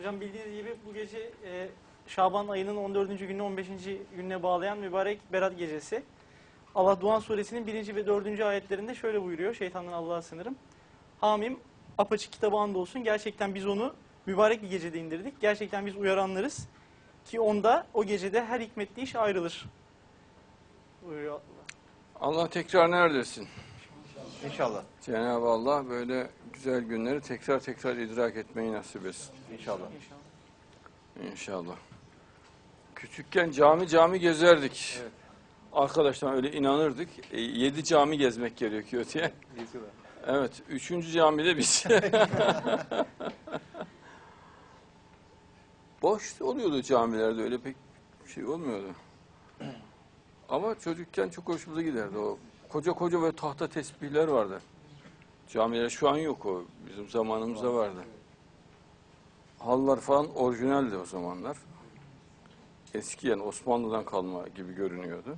Hocam bildiğiniz gibi bu gece e, Şaban ayının 14. gününe 15. gününe bağlayan mübarek Berat gecesi. Allah Duhan suresinin 1. ve 4. ayetlerinde şöyle buyuruyor. Şeytandan Allah'a sınırım. Hamim apaçık kitabı andolsun. Gerçekten biz onu mübarek bir gecede indirdik. Gerçekten biz uyaranlarız. Ki onda o gecede her hikmetli iş ayrılır. Buyuruyor Allah. Allah tekrar neredesin? İnşallah. Cenab-ı Allah böyle güzel günleri tekrar tekrar idrak etmeyi nasip etsin. İnşallah. İnşallah. Küçükken cami cami gezerdik. Evet. Arkadaşlar öyle inanırdık. E, yedi cami gezmek gerekiyor diye. Evet, üçüncü camide biz. Boş oluyordu camilerde öyle pek şey olmuyordu. Ama çocukken çok hoşumuza giderdi o. Koca koca böyle tahta tesbihler vardı. Camiler şu an yok o. Bizim zamanımızda vardı. Halılar falan orijinaldi o zamanlar. Eski yani Osmanlı'dan kalma gibi görünüyordu.